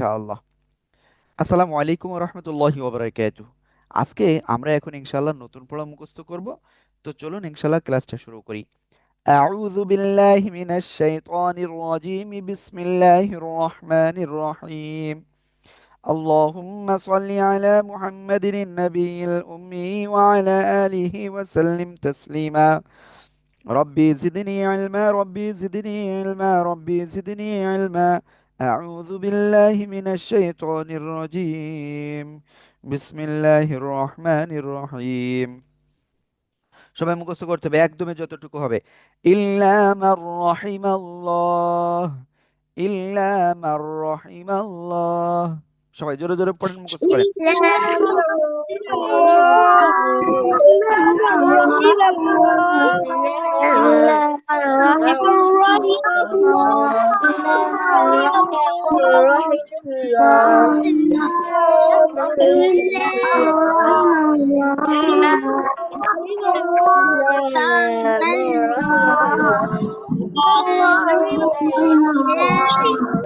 ইনশাআল্লাহ আসসালামু আলাইকুম রহমতুল্লাহি ওবরাকাতুহ আজকে আমরা এখন ইনশাআল্লাহ নতুন পড়া মুখস্থ করব তো চলুন ইনশাআল্লাহ ক্লাসটা শুরু করি أعوذ بالله من الشيطان الرجيم بسم الله الرحمن الرحيم اللهم صل على محمد النبي الأمي وعلى آله وسلم تسليما ربي زدني علما ربي زدني علما ربي زدني علما أعوذ بالله من الشيطان الرجيم بسم الله الرحمن الرحيم সবাই মুখস্থ করতে হবে একদমে যতটুকু হবে ইল্লা মার রাহিমাল্লাহ ইল্লা মার রাহিমাল্লাহ সবাই জোরে জোরে পড়েন মুখস্থ করেন 我若成佛，无量无边，无量无边，无量无边，无量无边。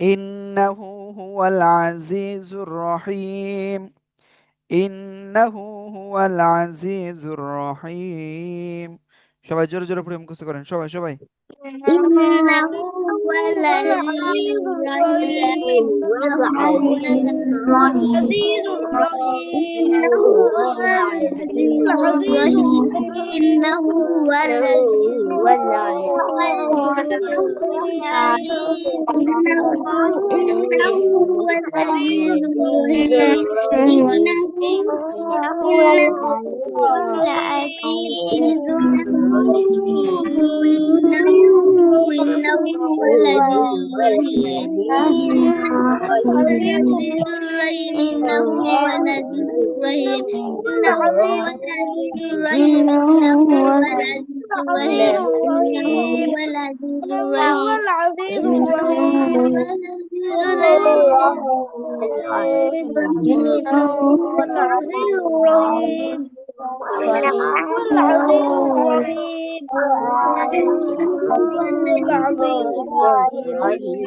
ইন্নাহু হুয়াল আজিজুর রহিম ইন্নাহু হুয়াল আজিজুর রহিম সবাই জোরে জোরে পড়ে মুখস্থ করেন। সবাই সবাই। إنه هو الذي يعين ويضع إنه هو العزيز إنه هو العزيز إنه هو العزيز إنه ولد رحيم إنه ولد رحيم إنه ولد رحيم إنه ولد رحيم إنه ولد رحيم العظيم الرحيم العظيم والعزيز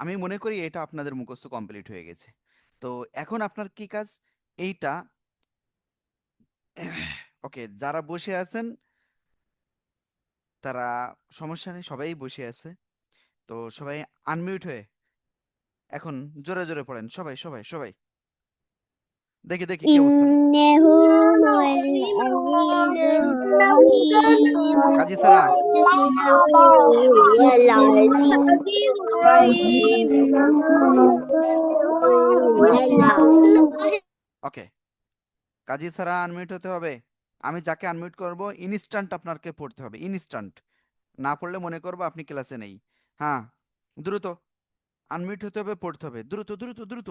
আমি মনে করি এটা আপনাদের মুখস্থ কমপ্লিট হয়ে গেছে। তো এখন আপনার কি কাজ? এইটা, ওকে, যারা বসে আছেন, তারা সমস্যা নেই, সবাই বসে আছে। তো সবাই আনমিউট হয়ে, এখন জোরে জোরে পড়েন, সবাই সবাই সবাই। দেখি দেখি কি অবস্থা। কাজী সারা। ওকে। কাজী সারা আনমিউট হতে হবে। আমি যাকে আনমিউট করব ইনস্ট্যান্ট আপনাকে পড়তে হবে ইনস্ট্যান্ট না পড়লে মনে করব আপনি ক্লাসে নেই। হ্যাঁ দ্রুত। আনমিউট হতে হবে পড়তে হবে। দ্রুত দ্রুত দ্রুত।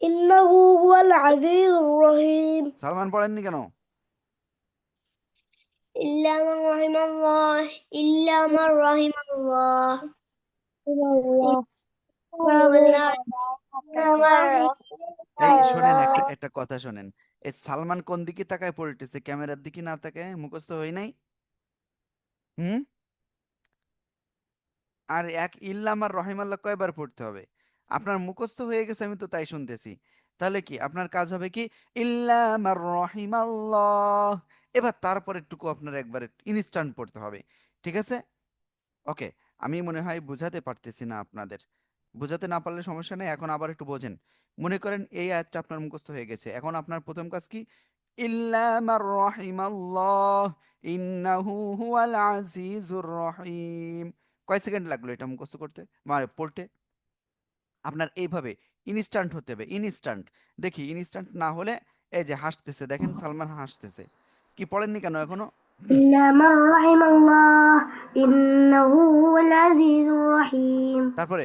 ইন্নাহু হুয়াল আজিজুর রহিম। সালমান পড়েননি কেন? ইল্লা মান রাহিমাল্লাহ ইল্লা মান রাহিমাল্লাহ। এই শোনেন একটা একটা কথা শোনেন। এই সালমান কোন দিকে তাকায় পড়তেছে? ক্যামেরার দিকে না তাকায়? মুখস্থ হয় নাই? হুম? আর এক ইল্লা আমার রহিমাল্লাহ কয়বার পড়তে হবে? আপনার মুখস্থ হয়ে গেছে, আমি তো তাই শুনতেছি। তাহলে কি আপনার কাজ হবে কি? ইল্লাম আর রহিমাল্লাহ। এবার তারপর একটুকু আপনার একবার ইনস্ট্যান্ট পড়তে হবে, ঠিক আছে? ওকে, আমি মনে হয় বুঝাতে পারতেছি না আপনাদের। বুঝাতে না পারলে সমস্যা নেই, এখন আবার একটু বোঝেন। মনে করেন এই আয়াতটা আপনার মুখস্থ হয়ে গেছে, এখন আপনার প্রথম কাজ কি? ইল্লামার রহিমাল্লাহ, ইন্নাহু হুয়াল আজিজুর রহিম। কয় সেকেন্ড লাগল এটা মুখস্থ করতে? মানে পড়তে? আপনার এইভাবে ইনস্ট্যান্ট হতে হবে ইনস্ট্যান্ট দেখি ইনস্ট্যান্ট না হলে এই যে হাসতেছে দেখেন সালমান হাসতেছে। কি পড়েননি কেন এখনও? তারপরে?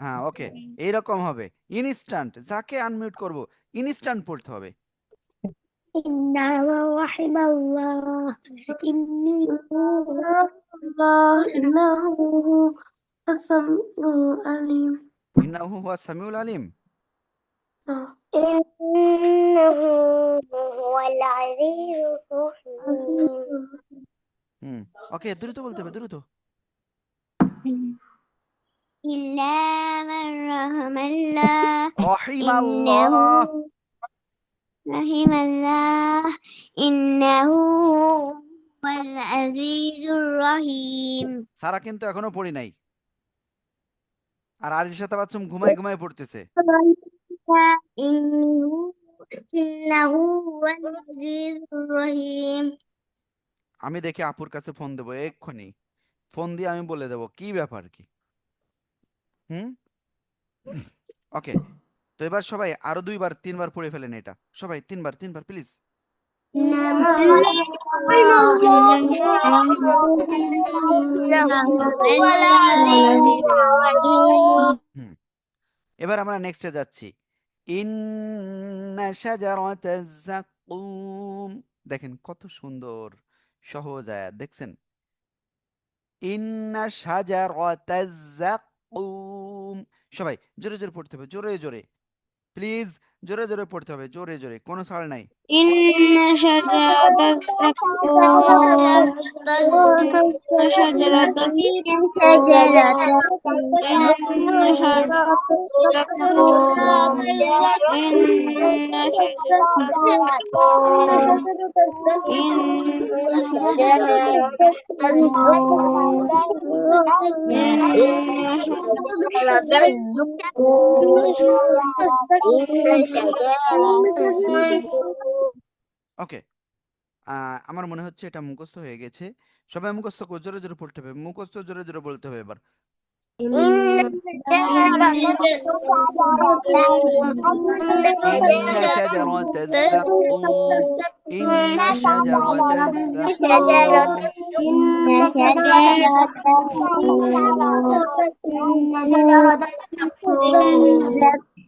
হ্যাঁ ওকে। এইরকম হবে। ইনস্ট্যান্ট যাকে আনমিউট করব ইনস্ট্যান্ট পড়তে হবে। إلا من رحم الله إني الله إنه هو السميع العليم ইন্নাহু হুয়া সামিউল আলিম إنه هو العزيز الرحيم হুম ওকে দ্রুত বলতে হবে দ্রুত إلا من رحم الله রহিমাল্লাহ رحم الله إنه هو العزيز الرحيم সারা কিন্তু এখনো পড়ি নাই আর আরিশা তাবাচ্চুম ঘুমায় ঘুমায় পড়তেছে إنه إنه هو العزيز الرحيم আমি দেখি আপুর কাছে ফোন দেবো এক্ষুনি ফোন দিয়ে আমি বলে দেবো কি ব্যাপার কি হুম ওকে তো এবার সবাই আরও দুইবার, তিনবার পড়ে ফেলেন এটা। সবাই তিনবার তিনবার প্লিজ এবার আমরা নেক্সটে যাচ্ছি। দেখেন কত সুন্দর, সহজ আয়াত, দেখছেন? ইন্না যাক্কুম সবাই, জোরে জোরে পড়তে হবে, জোরে জোরে। প্লিজ জোরে জোরে পড়তে হবে জোরে জোরে কোনো ছাড় নাই। إن আচ্ছা, আচ্ছা। ওকে। আমার মনে হচ্ছে এটা মুখস্থ হয়ে গেছে। সবাই মুখস্থ করে জোরে জোরে পড়তে হবে। মুখস্থ জোরে জোরে বলতে হবে এবার।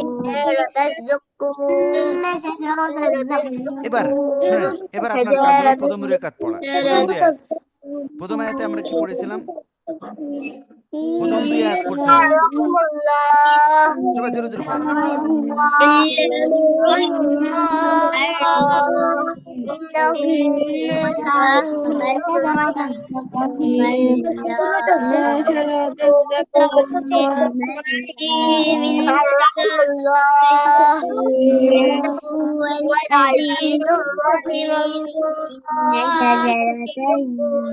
ইন্না শাজারাতাজ যাক্কুম ইন্না শাজারাতাজ যাক্কুম এবার শুনেন এবার আপনার কাজ হলো প্রথম রেখাত পড়া প্রথম দুই আয়াত প্রথম আয়াতে আমরা কি পড়েছিলাম প্রথম দুই আয়াত পড়তে হবে সবাই জোরে জোরে পড়েন والعزيز الرحيم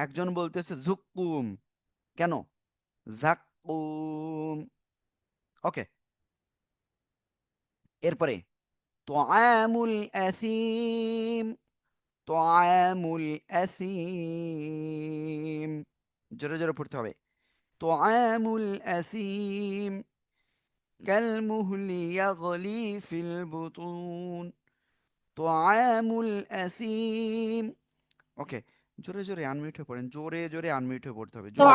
একজন বলতেছে ঝুক্কুম। কেন? ঝাক্কুম। ওকে। এরপরে তোয়ামুল আসিম। তোয়ামুল আসিম জোরে জোরে পড়তে হবে তোয়ামুল আসিম كالمهل يغلي في البطون طعام الأثيم ওকে জোরে জোরে আনমিউট হয়ে পড়েন জোরে জোরে আনমিউট হয়ে পড়তে হবে জোরে জোরে।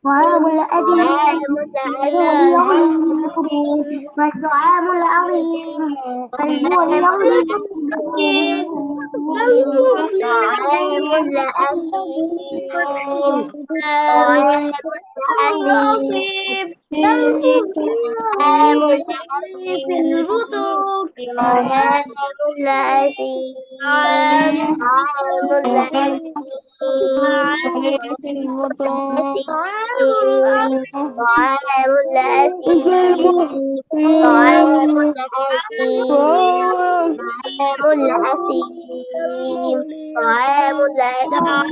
طعام والطعام العظيم فالمول العظيم. طعام الأثيم طعام الأثيم طعام الأثيم طعام الأثيم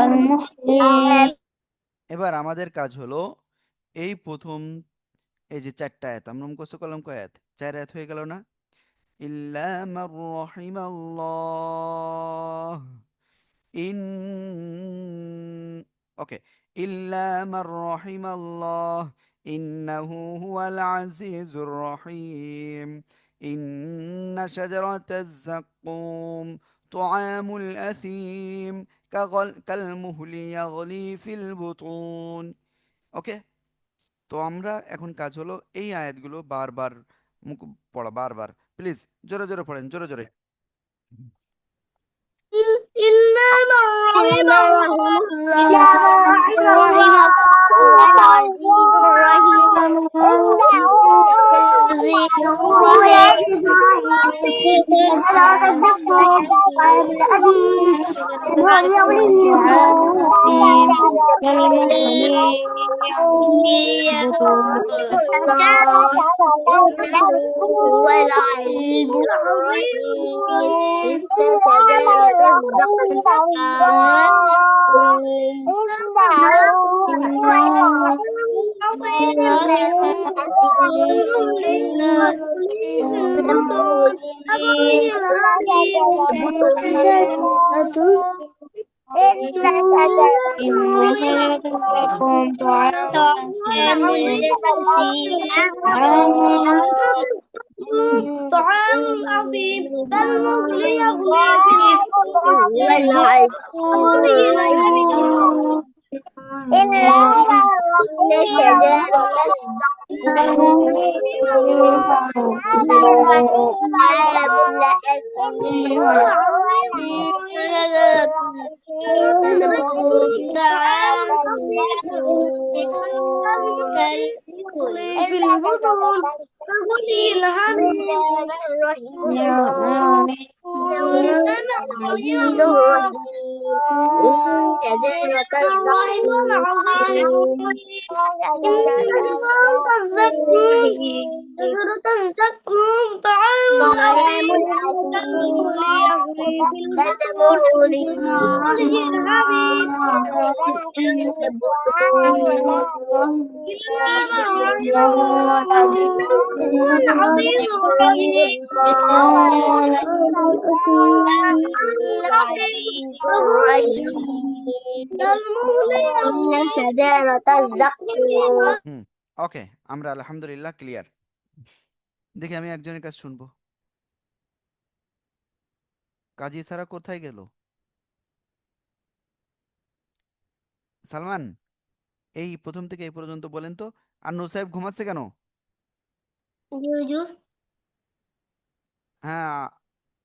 المحسن এবার আমাদের কাজ হলো, এই প্রথম, এই যে চারটা আয়াত, আমরা মুখস্থ করলাম কয়াত চার আয়াত হয়ে গেল না? ইল্লা মারহিমাল্লাহ ইন, ওকে, ইল্লা মারহিমাল্লাহ ইন্নাহু হুয়াল আজিজুর রহিম। ইন্না শাজারাতাজ জাক্কুম তুআমুল আসিম ওকে তো আমরা এখন কাজ হলো এই আয়াতগুলো বারবার মুখ, পড়া, বারবার। প্লিজ জোরে জোরে পড়েন, জোরে জোরে। شجرة الزقوم طعام الأثيم كالمهل يغلي في هو العليم الرحيم شجرة طعام عظيم كالمغل يغلي في الفم إلا إن شجرة في البطون كغلي شجرة الزقوم طعام إن شجرة الزقوم. ওকে আমরা আলহামদুলিল্লাহ ক্লিয়ার দেখি আমি একজনের কাছে শুনব। কাজী সারা কোথায় গেল? সালমান এই প্রথম থেকে এই পর্যন্ত বলেন তো। আর নূর সাহেব ঘুমাচ্ছে কেন? হ্যাঁ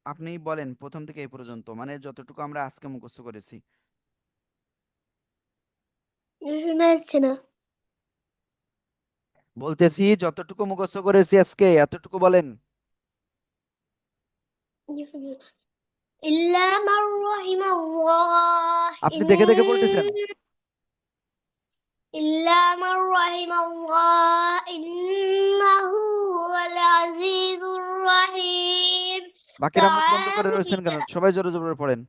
আপনি বলেন প্রথম থেকে এই পর্যন্ত মানে যতটুকু আমরা আজকে মুখস্থ করেছি। শোনা যাচ্ছে না। বলতেছি যতটুকু মুখস্থ করেছি আজকে এতটুকু বলেন। আপনি দেখে দেখে বলতেছেন। বাকিরা মুখ বন্ধ করে রয়েছেন কেন? সবাই জোরে জোরে পড়েন।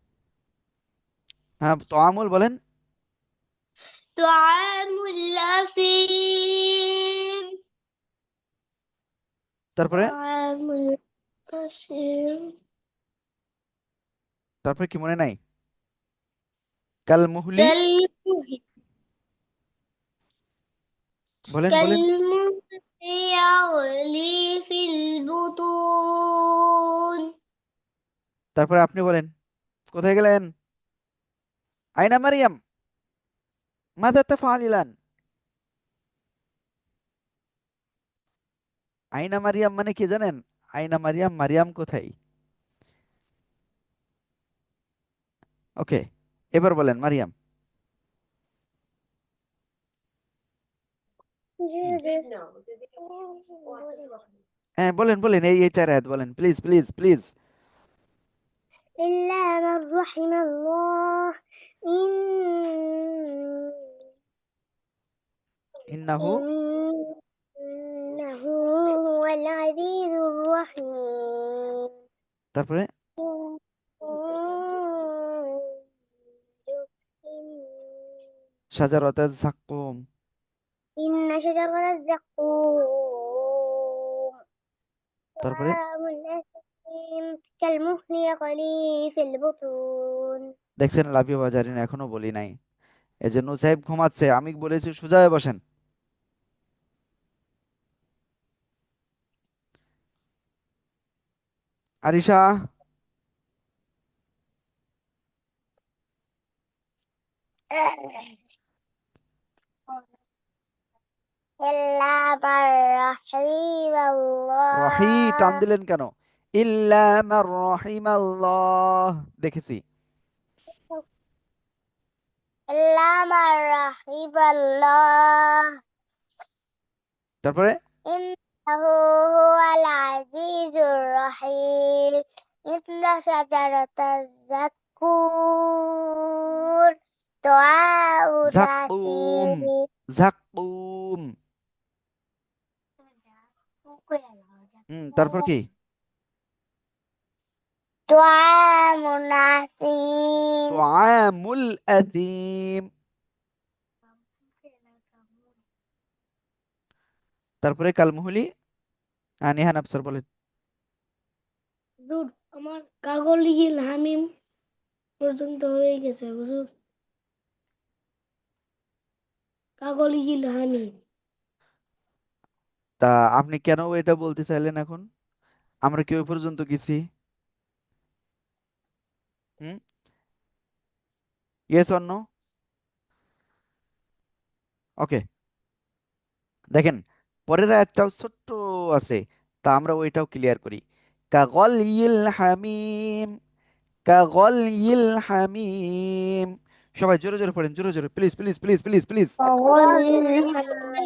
হ্যাঁ তো আমল বলেন। তো তারপরে? তারপরে কি মনে নাই? কাল মুহলি বলেন বলেন। তারপরে আপনি বলেন কোথায় গেলেন? আইনা মারিয়াম মাদা তাফালিলান আইনা মারিয়াম মানে কি জানেন আইনা মারিয়াম মারিয়াম কোথায় ওকে এবার বলেন মারিয়াম হ্যাঁ বলেন বলেন এই এই চার আয়াত বলেন প্লিজ প্লিজ প্লিজ إلا من رحم الله إن ইন্নাহু إنه هو العزيز الرحيم তারপরে শাজারাতা যাক্কুম إن شجرة الزقوم তারপরে طعام الأثيم كالمهل يغلي في البطون দেখছেন লাভিয়া বাজারিন এখনো বলি নাই এই যে নুসাইব ঘুমাচ্ছে আমি বলেছি সোজা হয়ে বসেন আরিশা? রহি টান দিলেন কেন? রহিমাল্লাহ। দেখেছি। তারপরে? هو العزيز الرحيم إن شجرة الزقوم طعام জাকুম الأثيم জাকুম হুম তারপর কি طعام الأثيم তোয়ামুল আসিম তারপরে কালমুহলি আনিহান আফসার বলেন। হুজুর আমার হামিম পর্যন্ত হয়ে গেছে হুজুর হামিম। তা আপনি কেন এটা বলতে চাইলেন এখন? আমরা কি ওই পর্যন্ত গেছি? হুম? ইয়েস নো ওকে দেখেন পরের আয়াতটাও ছোট্ট আছে, তা আমরা ওইটাও ক্লিয়ার করি। কাগল ইল হামিম কাগল ইল হামিম। সবাই জোরে জোরে পড়েন, জোরে জোরে please please please please please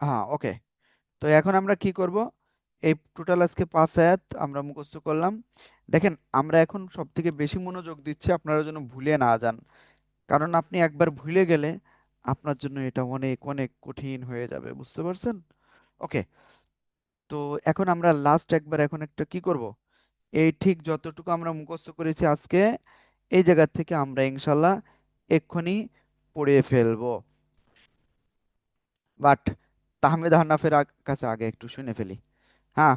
হ্যাঁ ওকে তো এখন আমরা কি করব? এই টোটাল আজকে পাঁচ আয়াত আমরা মুখস্থ করলাম। দেখেন, আমরা এখন সব থেকে বেশি মনোযোগ দিচ্ছি আপনারা যেন ভুলে না যান। কারণ আপনি একবার ভুলে গেলে আপনার জন্য এটা অনেক অনেক কঠিন হয়ে যাবে, বুঝতে পারছেন? ওকে, তো এখন আমরা লাস্ট একবার এখন একটা কি করব? এই ঠিক যতটুকু আমরা মুখস্থ করেছি আজকে, এই জায়গা থেকে আমরা ইনশাল্লাহ এক্ষুনি পড়ে ফেলব। বাট তাহমিদ হান্নাফের কাছে আগে একটু শুনে ফেলি। হ্যাঁ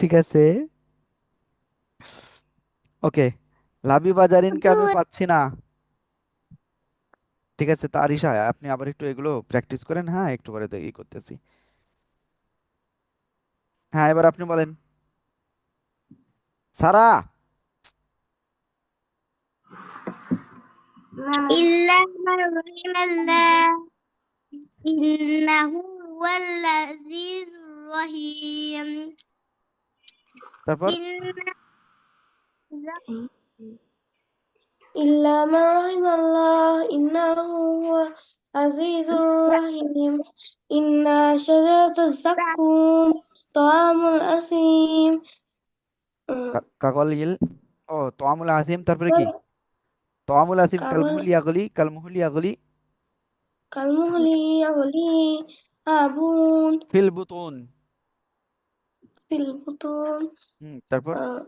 ঠিক আছে। ওকে লাবি বাজার ইনকে আমি আচ্ছা। পাচ্ছি না। ঠিক আছে তারিশা আপনি আবার একটু এগুলো প্র্যাকটিস করেন হ্যাঁ একটু পরে দেখি করতেছি। হ্যাঁ এবার আপনি বলেন। সারা! ইন্নাহু ওয়াল আজিজুর রহিম তারপর? ইল্লা মা রাহিমাল্লাহ ইন্নাহু হুয়া আজিজুর রাহিম ইন্না শাজারাতুস যাক্কুম তাআমুল আসিম। কাকলিল ও তাআমুল আসিম তারপরে কি? তাআমুল আসিম কালমুহলি আগলি কালমুহলি আগলি। কালমুহলি আগলি আবুন। ফিল বুতুন। في البطون হুম তারপর آه،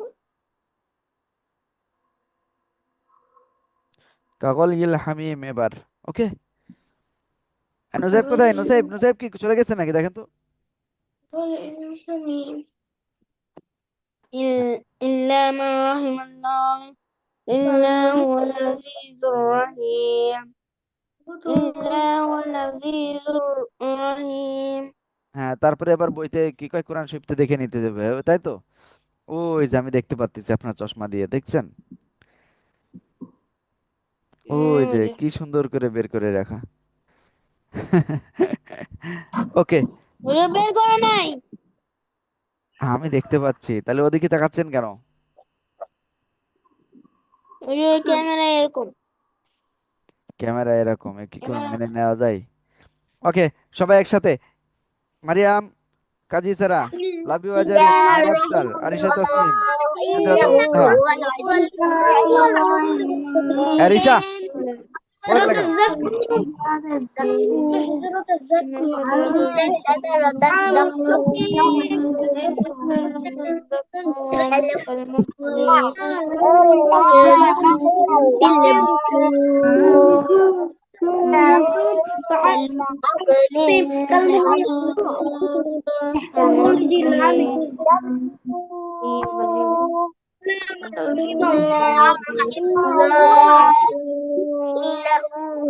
কাগল ইল হামিম এবার ওকে নুসাইব কোথায় নুসাইব নুসাইব কি চলে গেছে নাকি দেখেন তো والحميم إلا من رحم الله إلا هو العزيز الرحيم إلا هو العزيز الرحيم হ্যাঁ তারপরে আবার বইতে কি কয় কোরআন শরীফতে দেখে নিতে যাবে তাই তো? ওই যে আমি দেখতে পাচ্ছি আপনার চশমা দিয়ে দেখছেন? ওই যে কি সুন্দর করে বের করে রাখা। ওকে। বের করে নাই। আমি দেখতে পাচ্ছি। তাহলে ওদিকে তাকাচ্ছেন কেন? ক্যামেরা এরকম। ক্যামেরা এরকম কি করে মেনে নেওয়া যায়? ওকে সবাই একসাথে। মারিয়াম কাজী সারা লাভ ইউ আজারি আফসাল আরিশা তাসলিম আরিশা পড়ে লাগা إنه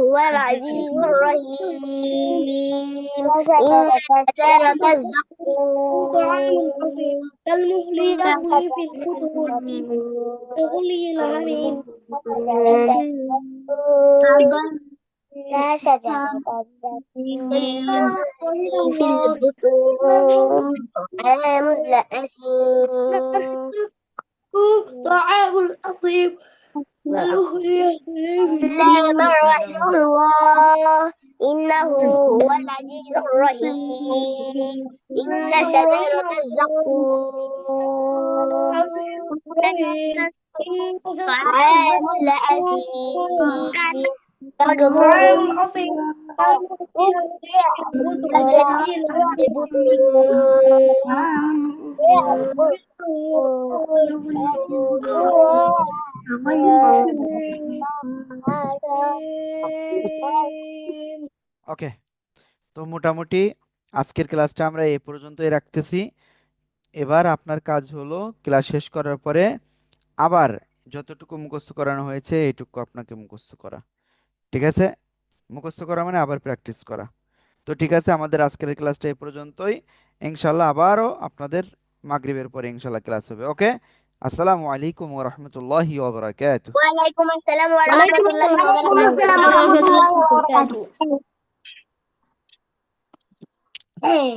هو العزيز الرحيم إن شجرة الزقوم كالمهل يغلي في البطون كغلي الحميم لا شجرة الزقوم في البطون طعام الأثيم طعام في لا من رحم الله إنه هو العزيز الرحيم إن شجرة الزقوم طعام الأثيم كالمهل الأطيب ওকে তো মোটামুটি আজকের ক্লাসটা আমরা এই পর্যন্তই রাখতেছি এবার আপনার কাজ হলো ক্লাস শেষ করার পরে আবার যতটুকু মুখস্থ করানো হয়েছে এইটুকু আপনাকে মুখস্থ করা ঠিক আছে? মুখস্থ করা মানে আবার প্র্যাকটিস করা। তো ঠিক আছে আমাদের আজকের ক্লাসটা এই পর্যন্তই। ইনশাল্লাহ আবারও আপনাদের মাগরিবের পরে ইনশাল্লাহ ক্লাস হবে ওকে? আসসালামু আলাইকুম ওয়া রাহমাতুল্লাহি ওয়া বারাকাতুহু ওয়া আলাইকুম আসসালাম ওয়া রাহমাতুল্লাহি ওয়া বারাকাতুহু। Hey